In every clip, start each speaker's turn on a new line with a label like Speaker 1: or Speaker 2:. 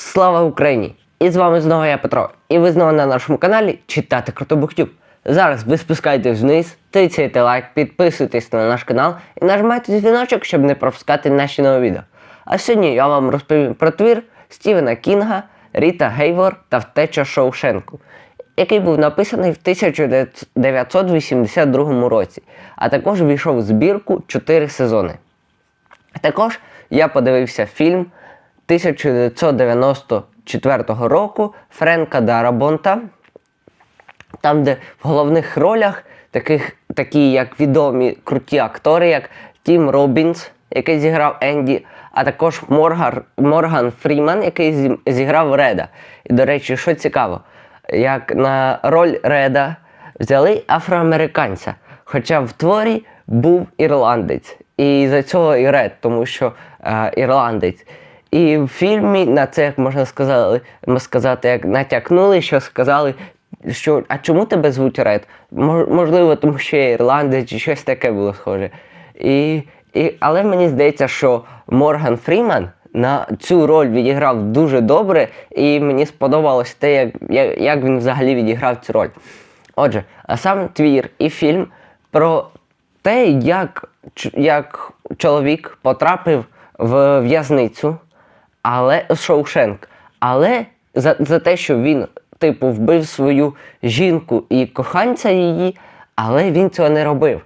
Speaker 1: Слава Україні! І з вами знову я Петро. І ви знову на нашому каналі Читати Крутобухтюб. Зараз ви спускаєтесь вниз, тицяйте лайк, підписуйтесь на наш канал і нажимайте дзвіночок, щоб не пропускати наші нові відео. А сьогодні я вам розповім про твір Стівена Кінга, Ріта Гейвор та Втеча Шоушенку, який був написаний в 1982 році, а також війшов у збірку 4 сезони. Також я подивився фільм 1994 року Френка Дарабонта, там, де в головних ролях таких, такі як відомі круті актори, як Тім Робінс, який зіграв Енді, а також Моргар, Морган Фріман, який зіграв Реда. І, до речі, що цікаво, як на роль Реда взяли афроамериканця, хоча в творі був ірландець. І за цього і Ред, тому що е, ірландець. І в фільмі на це, як можна сказати, сказати, як натякнули, що сказали, що а чому тебе звуть Ред? Мож- Можливо, тому що я ірландець чи щось таке було схоже. І, і, але мені здається, що Морган Фріман на цю роль відіграв дуже добре, і мені сподобалось те, як, як він взагалі відіграв цю роль. Отже, а сам твір і фільм про те, як, як чоловік потрапив в в'язницю, але Шоушенк. Але за, за те, що він, типу, вбив свою жінку і коханця її, але він цього не робив.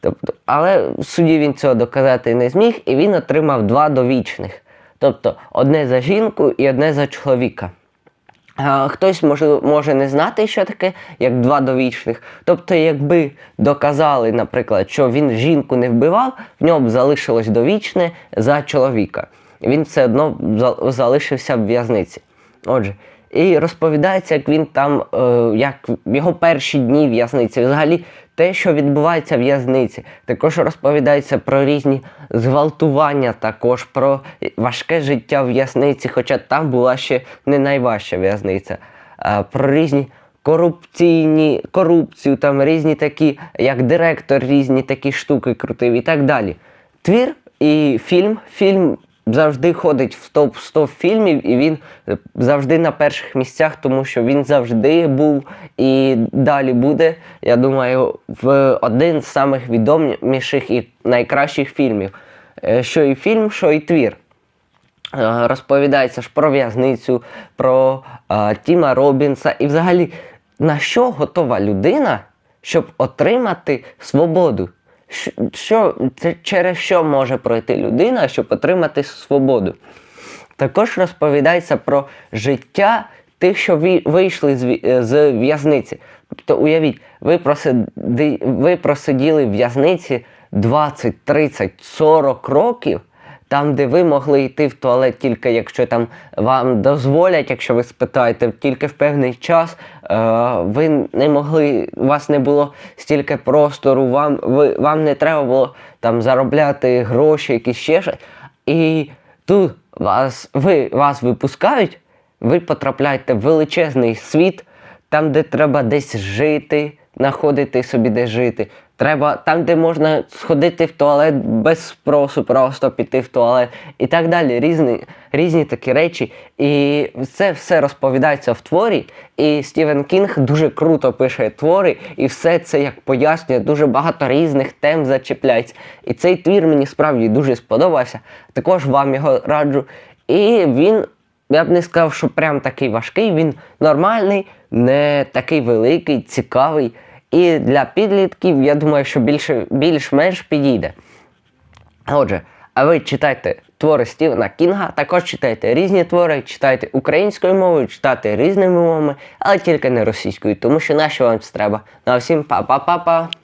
Speaker 1: Тобто, але в суді він цього доказати не зміг, і він отримав два довічних. Тобто одне за жінку і одне за чоловіка. Хтось може, може не знати, що таке, як два довічних. Тобто, якби доказали, наприклад, що він жінку не вбивав, в нього б залишилось довічне за чоловіка. Він все одно залишився в в'язниці. Отже, і розповідається, як він там, е, як його перші дні в'язниці, взагалі те, що відбувається в в'язниці. Також розповідається про різні зґвалтування, також про важке життя в в'язниці, хоча там була ще не найважча в'язниця. Е, Про різні корупційні, корупцію, там різні такі, як директор, різні такі штуки крутив і так далі. Твір і фільм. Фільм завжди ходить в топ 100 фільмів, і він е, завжди на перших місцях, тому що він завжди був і далі буде. Я думаю, в один з самих відоміших і найкращих фільмів. Е, Що і фільм, що і твір. Е, Розповідається ж про в'язницю, про е, Тіма Робінса і взагалі на що готова людина, щоб отримати свободу. Що, це через що може пройти людина, щоб отримати свободу? Також розповідається про життя тих, що вийшли е, з в'язниці. Тобто, уявіть, ви, просиди, ви просиділи в в'язниці 20, 30, 40 років, там, де ви могли йти в туалет тільки якщо там вам дозволять, якщо ви спитаєте, тільки в певний час, е, ви не могли, у вас не було стільки простору, вам, ви, вам не треба було там заробляти гроші, якісь ще щось. І тут вас, ви, вас випускають, ви потрапляєте в величезний світ, там, де треба десь жити, знаходити собі де жити. Треба там, де можна сходити в туалет без спросу, просто піти в туалет і так далі. Різні, різні такі речі. І це все розповідається в творі. І Стівен Кінг дуже круто пише твори, і все це як пояснює, дуже багато різних тем зачіпляється. І цей твір мені справді дуже сподобався. Також вам його раджу. І він я б не сказав, що прям такий важкий, він нормальний, не такий великий, цікавий. І для підлітків, я думаю, що більше, більш-менш підійде. Отже, а ви читайте твори Стівена Кінга, також читайте різні твори, читайте українською мовою, читайте різними мовами, але тільки не російською, тому що нащо вам треба. На а всім па-па-па-па!